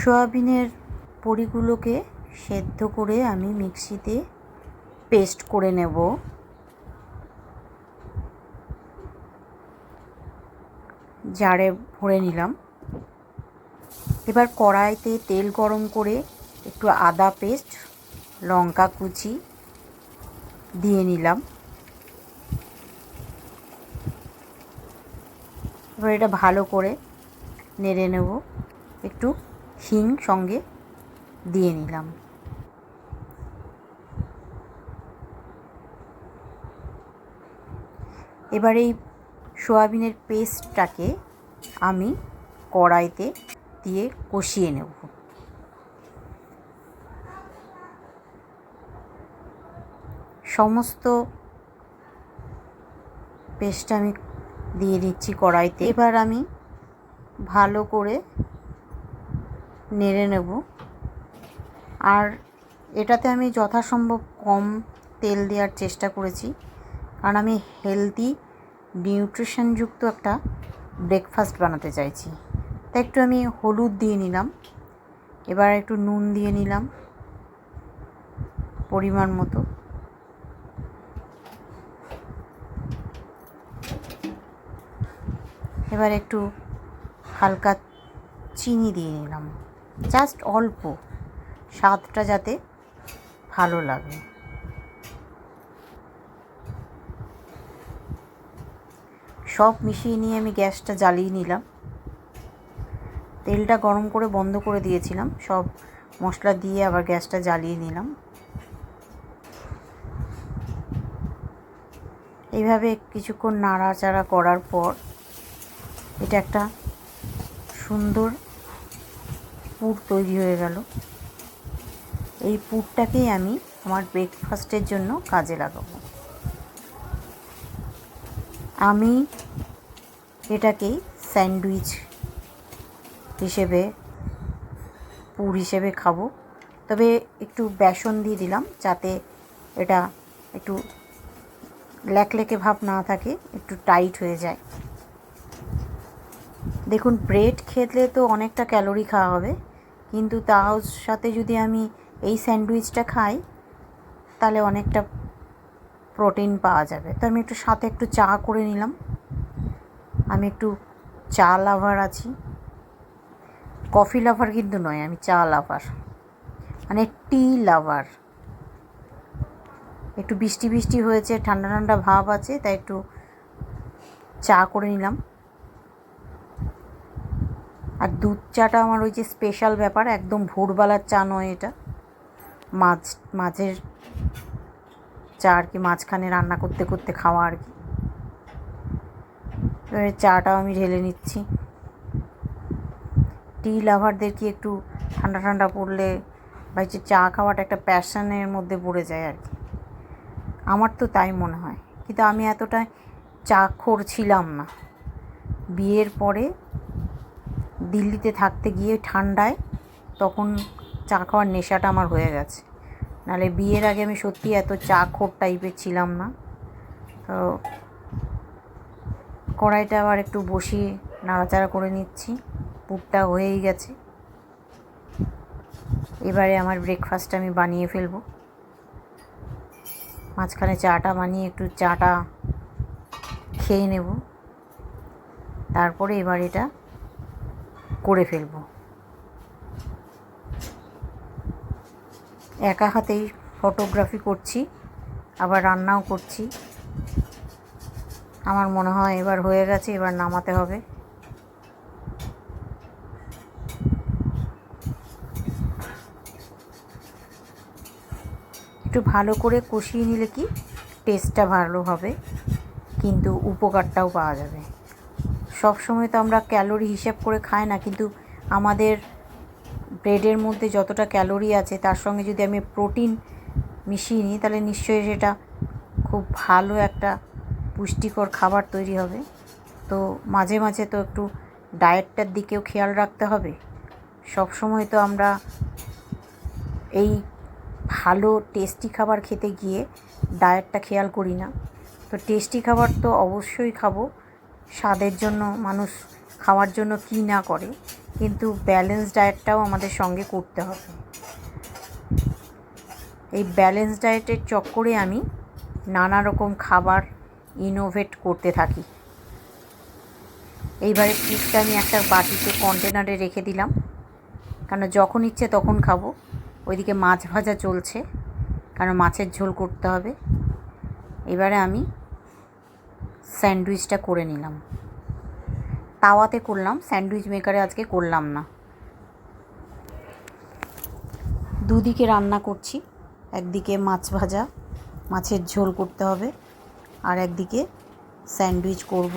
সয়াবিনের বড়িগুলোকে সেদ্ধ করে আমি মিক্সিতে পেস্ট করে নেব। জারে ভরে নিলাম। এবার কড়াইতে তেল গরম করে একটু আদা পেস্ট, লঙ্কা কুচি দিয়ে নিলাম। এবার এটা ভালো করে নেড়ে নেব। একটু হিং সঙ্গে দিয়ে নিলাম। এবার এই সোয়াবিনের পেস্টটাকে আমি কড়াইতে দিয়ে কষিয়ে নেব। সমস্ত পেস্ট আমি দিয়ে দিচ্ছি কড়াইতে। এবার আমি ভালো করে নেড়ে নেব। আর এটাতে আমি যথাসম্ভব কম তেল দেওয়ার চেষ্টা করেছি। কারণ আমি হেলদি নিউট্রিশনযুক্ত একটা ব্রেকফাস্ট বানাতে চাইছি। তাই একটু আমি হলুদ দিয়ে নিলাম। এবার একটু নুন দিয়ে নিলাম। পরিমাণ মতো। এবার একটু হালকা চিনি দিয়ে নিলাম। জাস্ট অল্প। স্বাদটা যাতে ভালো লাগে। সব মিশিয়ে নিয়ে আমি গ্যাসটা জ্বালিয়ে নিলাম। তেলটা গরম করে বন্ধ করে দিয়েছিলাম। সব মশলা দিয়ে আবার গ্যাসটা জ্বালিয়ে নিলাম। এইভাবে কিছুক্ষণ নাড়াচাড়া করার পর এটা একটা সুন্দর পুর তৈরি হয়ে গেল। এই পুরটাকেই আমি আমার ব্রেকফাস্টের জন্য কাজে লাগাবো। আমি এটাকেই স্যান্ডউইচ হিসেবে, পুর হিসেবে খাব। তবে একটু বেসন দিয়ে দিলাম যাতে এটা একটু ল্যাকলেকে ভাব না থাকে, একটু টাইট হয়ে যায়। দেখুন ব্রেড খেলে তো অনেকটা ক্যালোরি খাওয়া হবে, কিন্তু তার সাথে যদি আমি এই স্যান্ডউইচটা খাই, তাহলে অনেকটা প্রোটিন পাওয়া যাবে। তো আমি একটু সাথে একটু চা করে নিলাম। আমি একটু চা লাভার আছি। কফি লাভার কিন্তু নয়, আমি চা লাভার মানে টি লাভার একটু বৃষ্টি বৃষ্টি হয়েছে, ঠান্ডা ঠান্ডা ভাব আছে, তাই একটু চা করে নিলাম। আর দুধ চাটা আমার ওই যে স্পেশাল ব্যাপার, একদম ভোরবেলার চা নয় এটা। মাছ মাঝের চা আর কি, মাঝখানে রান্না করতে করতে খাওয়া আর কি। চাটাও আমি ঢেলে নিচ্ছি। টি লাভারদের কি একটু ঠান্ডা ঠান্ডা পড়লে বা যে চা খাওয়াটা একটা প্যাশনের মধ্যে পড়ে যায় আর কি। আমার তো তাই মনে হয়। কিন্তু আমি এতটা চা খোর ছিলাম না। বিয়ের পরে দিল্লিতে থাকতে গিয়ে ঠান্ডায় তখন চা খাওয়ার নেশাটা আমার হয়ে গেছে। নাহলে বিয়ের আগে আমি সত্যি এত চা খোর টাইপের ছিলাম না। তো কড়াইটা আবার একটু বসিয়ে নাড়াচাড়া করে নিচ্ছি। পুরটা হয়েই গেছে। এবারে আমার ব্রেকফাস্ট আমি বানিয়ে ফেলব। মাঝখানে চাটা বানিয়ে একটু চাটা খেয়ে নেব। তারপরে এবার এটা করে ফেলব। একা হাতেই ফটোগ্রাফি করছি, আবার রান্নাও করছি। আমার মনে হয় এবার হয়ে গেছে, এবার নামাতে হবে। একটু ভালো করে কষিয়ে নিলে কি টেস্টটা ভালো হবে, কিন্তু উপকারটাও পাওয়া যাবে। সব সময় তো আমরা ক্যালোরি হিসেব করে খাই না, কিন্তু আমাদের ব্রেডের মধ্যে যতটা ক্যালোরি আছে, তার সঙ্গে যদি আমি প্রোটিন মিশিয়ে নিই, তাহলে নিশ্চয়ই সেটা খুব ভালো একটা পুষ্টিকর খাবার তৈরি হবে। তো মাঝে মাঝে তো একটু ডায়েটটার দিকেও খেয়াল রাখতে হবে। সব সময় তো আমরা এই ভালো, টেস্টি খাবার খেতে গিয়ে ডায়েটটা খেয়াল করি না। তো টেস্টি খাবার তো অবশ্যই খাব। স্বাদের জন্য, মানুষ খাওয়ার জন্য কী না করে, কিন্তু ব্যালেন্স ডায়েটটাও আমাদের সঙ্গে করতে হবে। এই ব্যালেন্স ডায়েটের চক্করে আমি নানা রকম খাবার ইনোভেট করতে থাকি। এইবারে ফিশটা আমি একটা বাটিতে কন্টেনারে রেখে দিলাম। কারণ যখন ইচ্ছে তখন খাব। ওইদিকে মাছ ভাজা চলছে কারণ মাছের ঝোল করতে হবে। এবারে আমি স্যান্ডউইচটা করে নিলাম। তাওয়াতে করলাম, স্যান্ডউইচ মেকারে আজকে করলাম না। দুদিকে রান্না করছি, একদিকে মাছ ভাজা, মাছের ঝোল করতে হবে, আর একদিকে স্যান্ডউইচ করব।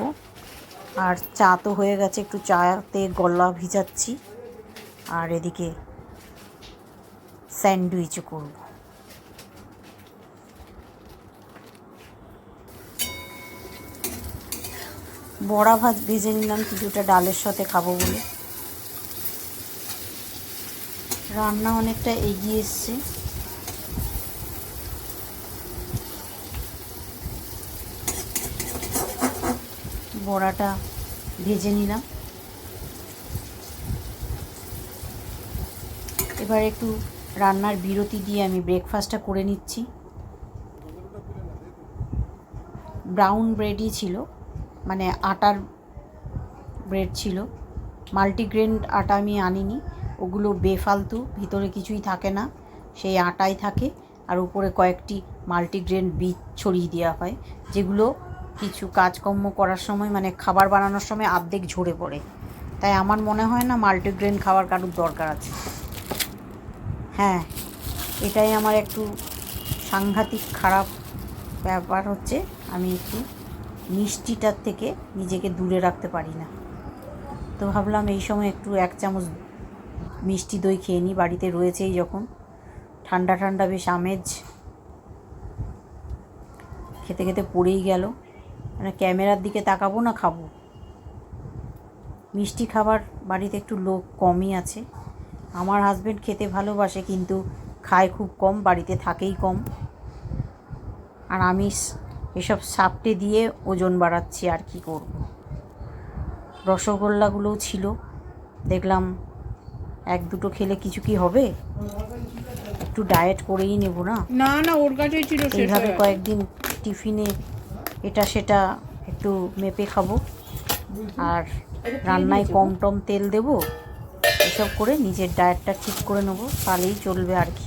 আর চা তো হয়ে গেছে, একটু চাতে গলা ভিজাচ্ছি, আর এদিকে স্যান্ডউইচও করব। বড়া ভাত ভেজে নিলাম কিছুটা ডালের সাথে খাব বলে। রান্না অনেকটা এগিয়ে এসছে। বড়াটা ভেজে নিলাম। এবার একটু রান্নার বিরতি দিয়ে আমি ব্রেকফাস্টটা করে নিচ্ছি। ব্রাউন ব্রেডই ছিল। মানে আটার ব্রেড ছিল। মাল্টিগ্রেন আটা আমি আনিনি। ওগুলো বেফালতু, ভিতরে কিছুই থাকে না। সেই আটাই থাকে। আর উপরে কয়েকটি মাল্টিগ্রেন বীজ ছড়িয়ে দেওয়া হয়, যেগুলো কিছু কাজকর্ম করার সময় মানে খাবার বানানোর সময় আর্ধেক ঝরে পড়ে। তাই আমার মনে হয় না মাল্টিগ্রেন খাওয়ার কারোর দরকার আছে। হ্যাঁ এটাই আমার একটু সাংঘাতিক খারাপ ব্যাপার হচ্ছে। আমি একটু মিষ্টিটার থেকে নিজেকে দূরে রাখতে পারি না। তো ভাবলাম এই সময় একটু এক চামচ মিষ্টি দই খেয়ে নিই। বাড়িতে রয়েছেই যখন। ঠান্ডা ঠান্ডা বেশ আমেজ। খেতে খেতে পড়েই গেল। মানে ক্যামেরার দিকে তাকাবো না, খাব। মিষ্টি খাবার বাড়িতে একটু লোক কমই আছে। আমার হাজব্যান্ড খেতে ভালোবাসে, কিন্তু খায় খুব কম, বাড়িতে থাকেই কম। আর আমি স- এসব সাপটে দিয়ে ওজন বাড়াচ্ছি আর কি করব। রসগোল্লাগুলোও ছিল। দেখলাম এক দুটো খেলে কিছু কি হবে? একটু ডায়েট করেই নেব না? না না ওর কাছেই ছিল এইভাবে কয়েকদিন টিফিনে এটা সেটা একটু মেপে খাব। আর রান্নায় কম টম তেল দেবো। এসব করে নিজের ডায়েটটা ঠিক করে নেব। তাহলেই চলবে আর কি।